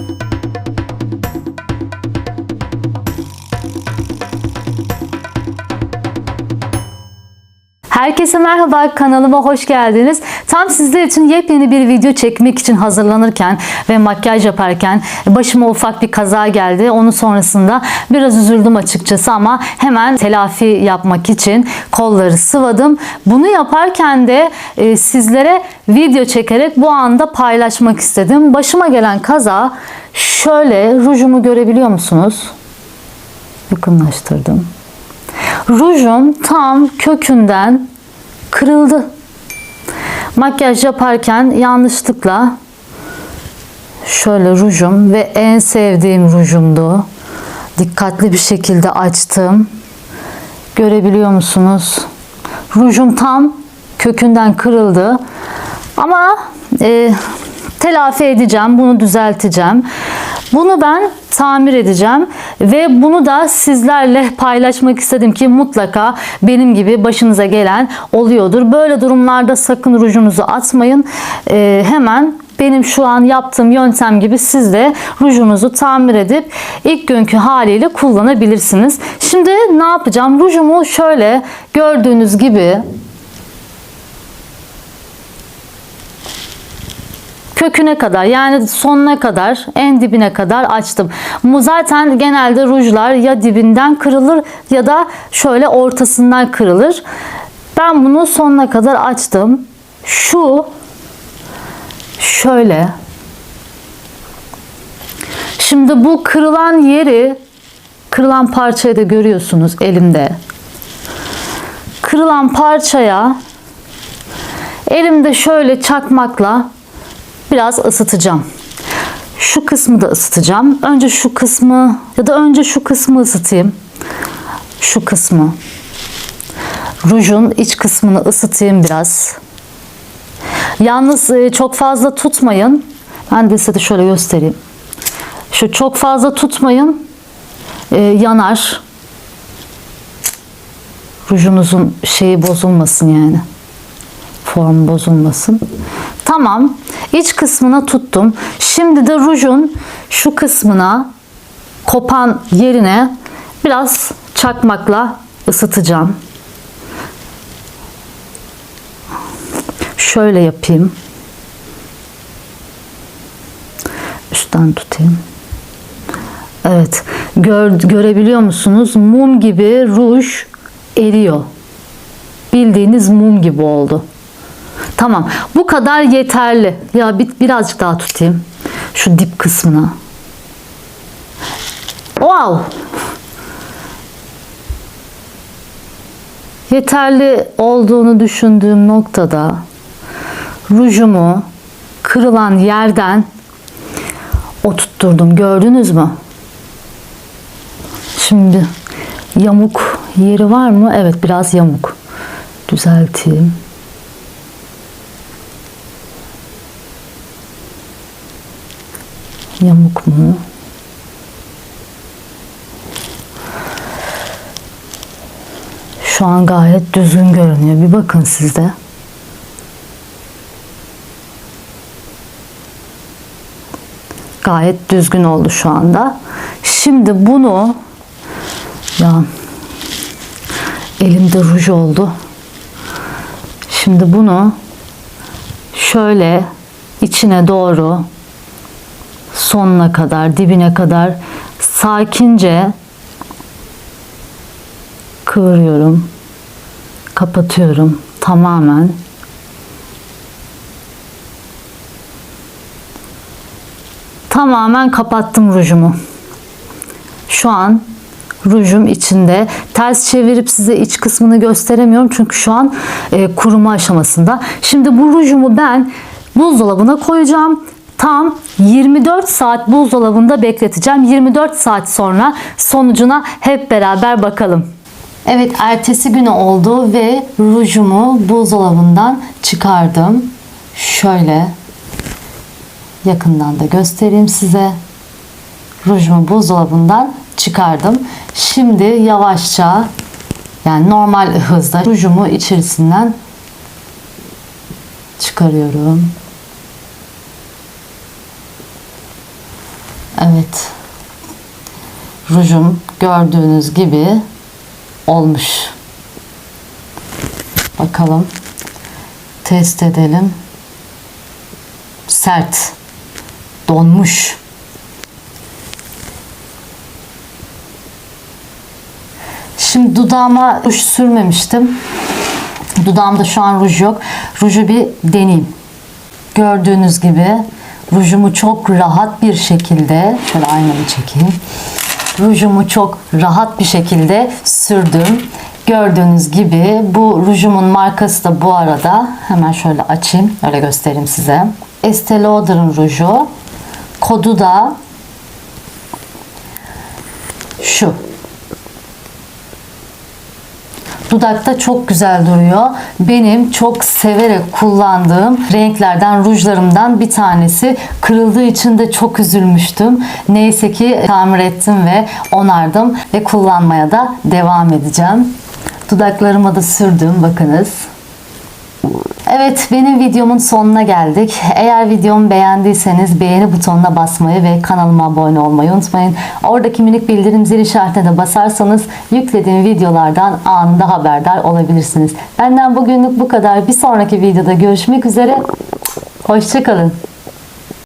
Thank you. Herkese merhaba kanalıma hoş geldiniz. Tam sizler için yepyeni bir video çekmek için hazırlanırken ve makyaj yaparken başıma ufak bir kaza geldi. Onun sonrasında biraz üzüldüm açıkçası ama hemen telafi yapmak için kolları sıvadım. Bunu yaparken de e, sizlere video çekerek bu anda paylaşmak istedim. Başıma gelen kaza şöyle rujumu görebiliyor musunuz? Yakınlaştırdım. Rujum tam kökünden kırıldı. Makyaj yaparken yanlışlıkla şöyle rujum ve en sevdiğim rujumdu. Dikkatli bir şekilde açtım. Görebiliyor musunuz? Rujum tam kökünden kırıldı. Ama e, telafi edeceğim, bunu düzelteceğim. Bunu ben tamir edeceğim ve bunu da sizlerle paylaşmak istedim ki mutlaka benim gibi başınıza gelen oluyordur. Böyle durumlarda sakın rujunuzu atmayın. Ee, hemen benim şu an yaptığım yöntem gibi siz de rujunuzu tamir edip ilk günkü haliyle kullanabilirsiniz. Şimdi ne yapacağım? Rujumu şöyle gördüğünüz gibi köküne kadar yani sonuna kadar en dibine kadar açtım. Bu zaten genelde rujlar ya dibinden kırılır ya da şöyle ortasından kırılır. Ben bunu sonuna kadar açtım. Şu şöyle Şimdi bu kırılan yeri kırılan parçayı da görüyorsunuz elimde. Kırılan parçaya elimde şöyle çakmakla biraz ısıtacağım. Şu kısmı da ısıtacağım. Önce şu kısmı ya da önce şu kısmı ısıtayım. Şu kısmı. Rujun iç kısmını ısıtayım biraz. Yalnız e, çok fazla tutmayın. Ben de size de şöyle göstereyim. Şu çok fazla tutmayın. E, yanar. Rujunuzun şeyi bozulmasın yani. Form bozulmasın. Tamam. İç kısmına tuttum. Şimdi de rujun şu kısmına kopan yerine biraz çakmakla ısıtacağım. Şöyle yapayım. Üstten tutayım. Evet. Gör, görebiliyor musunuz? Mum gibi ruj eriyor. Bildiğiniz mum gibi oldu. Tamam. Bu kadar yeterli. Ya bir, birazcık daha tutayım. Şu dip kısmına. Wow. Yeterli olduğunu düşündüğüm noktada rujumu kırılan yerden oturtturdum. Gördünüz mü? Şimdi yamuk yeri var mı? Evet biraz yamuk. Düzelteyim. Yamuk mu? Şu an gayet düzgün görünüyor. Bir bakın siz de. Gayet düzgün oldu şu anda. Şimdi bunu ya elimde ruj oldu. Şimdi bunu şöyle içine doğru sonuna kadar, dibine kadar sakince kıvırıyorum. Kapatıyorum tamamen. Tamamen kapattım rujumu. Şu an rujum içinde. Ters çevirip size iç kısmını gösteremiyorum çünkü şu an e, kuruma aşamasında. Şimdi bu rujumu ben buzdolabına koyacağım. Tam 24 saat buzdolabında bekleteceğim. 24 saat sonra sonucuna hep beraber bakalım. Evet ertesi günü oldu ve rujumu buzdolabından çıkardım. Şöyle yakından da göstereyim size. Rujumu buzdolabından çıkardım. Şimdi yavaşça yani normal hızda rujumu içerisinden çıkarıyorum. Evet. Rujum gördüğünüz gibi olmuş. Bakalım. Test edelim. Sert. Donmuş. Şimdi dudağıma ruj sürmemiştim. Dudağımda şu an ruj yok. Ruju bir deneyeyim. Gördüğünüz gibi rujumu çok rahat bir şekilde şöyle aynamı çekeyim. Rujumu çok rahat bir şekilde sürdüm. Gördüğünüz gibi bu rujumun markası da bu arada hemen şöyle açayım öyle göstereyim size. Estee Lauder'ın ruju. Kodu da şu. Dudakta çok güzel duruyor. Benim çok severek kullandığım renklerden, rujlarımdan bir tanesi. Kırıldığı için de çok üzülmüştüm. Neyse ki tamir ettim ve onardım ve kullanmaya da devam edeceğim. Dudaklarıma da sürdüm bakınız. Evet benim videomun sonuna geldik. Eğer videomu beğendiyseniz beğeni butonuna basmayı ve kanalıma abone olmayı unutmayın. Oradaki minik bildirim zil işaretine de basarsanız yüklediğim videolardan anında haberdar olabilirsiniz. Benden bugünlük bu kadar. Bir sonraki videoda görüşmek üzere. Hoşçakalın.